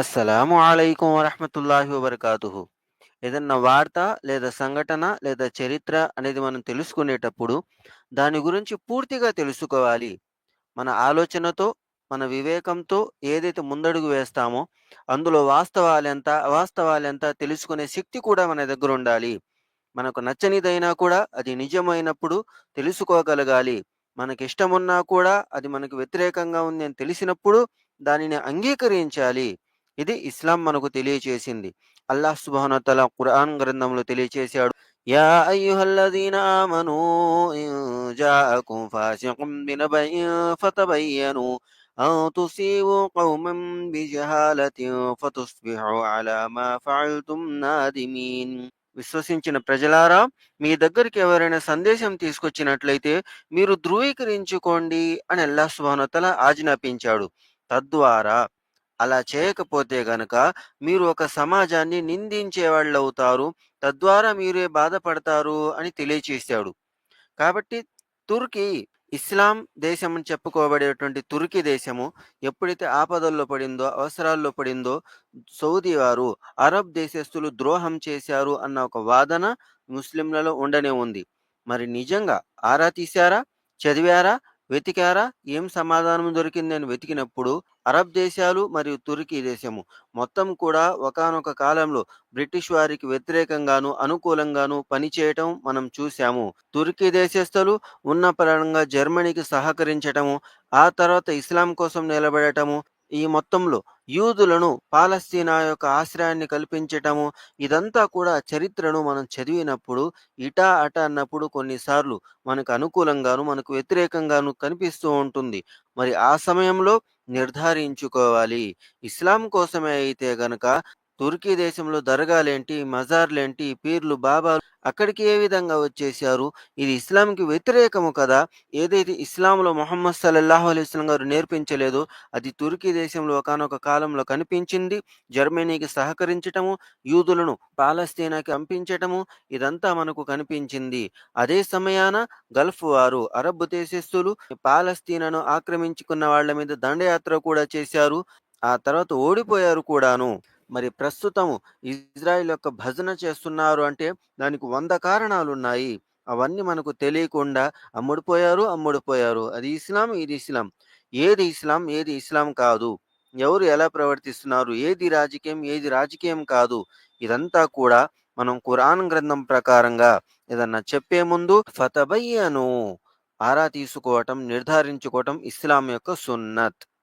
అస్సలాము అయికం వరహమతుల్లాహి వబర్కాతు ఏదన్నా వార్త లేదా సంఘటన లేదా చరిత్ర అనేది మనం తెలుసుకునేటప్పుడు దాని గురించి పూర్తిగా తెలుసుకోవాలి. మన ఆలోచనతో, మన వివేకంతో ఏదైతే ముందడుగు వేస్తామో అందులో వాస్తవాలెంత, అవాస్తవాలెంత తెలుసుకునే శక్తి కూడా మన దగ్గర ఉండాలి మనకు నచ్చనిదైనా కూడా అది నిజమైనప్పుడు తెలుసుకోగలగాలి. మనకిష్టమున్నా కూడా అది మనకు వ్యతిరేకంగా ఉంది అని తెలిసినప్పుడు దానిని అంగీకరించాలి. ఇది ఇస్లాం మనకు తెలియచేసింది. అల్లాహ్ సుబ్హానహు తల ఖురాన్ గ్రంథంలో తెలియచేశాడు. యా అయ్యుహల్లదీన మను ఇన్ జాఅకుం ఫాసిఖుం బినబఇన్ ఫతబయ్యను అన్ తుసీబూ కౌమన్ బిజహాలతిన్ ఫతుస్బిహు అలా మా ఫఅల్తుం నాదిమీన్. విశ్వసించిన ప్రజలారా మీ దగ్గరికి ఎవరైనా సందేశం తీసుకొచ్చినట్లయితే మీరు ధృవీకరించుకోండి అని అల్లాహ్ సుబ్హానహు వ ఆజ్ఞాపించాడు. తద్వారా అలా చేయకపోతే గనక మీరు ఒక సమాజాన్ని నిందించేవాళ్ళవుతారు. తద్వారా మీరే బాధపడతారు అని తెలియచేశాడు. కాబట్టి తుర్కీ ఇస్లాం దేశం అని చెప్పుకోబడేటువంటి తుర్కీ దేశము ఎప్పుడైతే ఆపదల్లో పడిందో, అవసరాల్లో పడిందో సౌదీ వారు అరబ్ దేశస్తులు ద్రోహం చేశారు అన్న ఒక వాదన ముస్లింలలో ఉండనే ఉంది. మరి నిజంగా ఆరా తీశారా? చదివారా? వెతికారా? ఏం సమాధానం దొరికిందని వెతికినప్పుడు అరబ్ దేశాలు మరియు తుర్కీ దేశము మొత్తం కూడా ఒకానొక కాలంలో బ్రిటిష్ వారికి వ్యతిరేకంగాను, అనుకూలంగాను పనిచేయటం మనం చూశాము. తుర్కీ దేశస్థులు ఉన్న పరంగా జర్మనీకి సహకరించటము, ఆ తర్వాత ఇస్లాం కోసం నిలబడటము, ఈ మొత్తంలో యూదులను పాలస్తీనా యొక్క ఆశ్రయాన్ని కల్పించటము ఇదంతా కూడా చరిత్రను మనం చదివినప్పుడు ఇటా, అట అన్నప్పుడు కొన్నిసార్లు మనకు అనుకూలంగాను, మనకు వ్యతిరేకంగాను కనిపిస్తూ ఉంటుంది. మరి ఆ సమయంలో నిర్ధారించుకోవాలి. ఇస్లాం కోసమే అయితే గనక తుర్కీ దేశంలో దర్గాలేంటి, మజార్‌లేంటి, పీర్లు, బాబాలు అక్కడికి ఏ విధంగా వచ్చేసారు ఇది ఇస్లాంకి వ్యతిరేకము కదా! ఏదైతే ఇస్లాంలో మొహమ్మద్ సల్లల్లాహు అలైహి ఇస్లాం గారు నేర్పించలేదో అది తుర్కీ దేశంలో ఒకానొక కాలంలో కనిపించింది. జర్మనీకి సహకరించటము, యూదులను పాలస్తీనాకి పంపించటము ఇదంతా మనకు కనిపించింది. అదే సమయాన గల్ఫ్ వారు అరబ్ దేశస్థులు పాలస్తీనాను ఆక్రమించుకున్న వాళ్ళ మీద దండయాత్ర కూడా చేశారు. ఆ తర్వాత ఓడిపోయారు కూడాను. మరి ప్రస్తుతం ఇజ్రాయెల్ యొక్క భజన చేస్తున్నారు అంటే దానికి వంద కారణాలు ఉన్నాయి అవన్నీ మనకు తెలియకుండా అమ్ముడుపోయారు, అమ్ముడుపోయారు. అది ఇస్లాం, ఇది ఇస్లాం. ఏది ఇస్లాం, ఏది ఇస్లాం కాదు. ఎవరు ఎలా ప్రవర్తిస్తున్నారు? ఏది రాజకీయం, ఏది రాజకీయం కాదు. ఇదంతా కూడా మనం ఖురాన్ గ్రంథం ప్రకారంగా ఏదన్నా చెప్పే ముందు ఫతబయ్యను ఆరా తీసుకోవటం, నిర్ధారించుకోవటం ఇస్లాం యొక్క సున్నత్.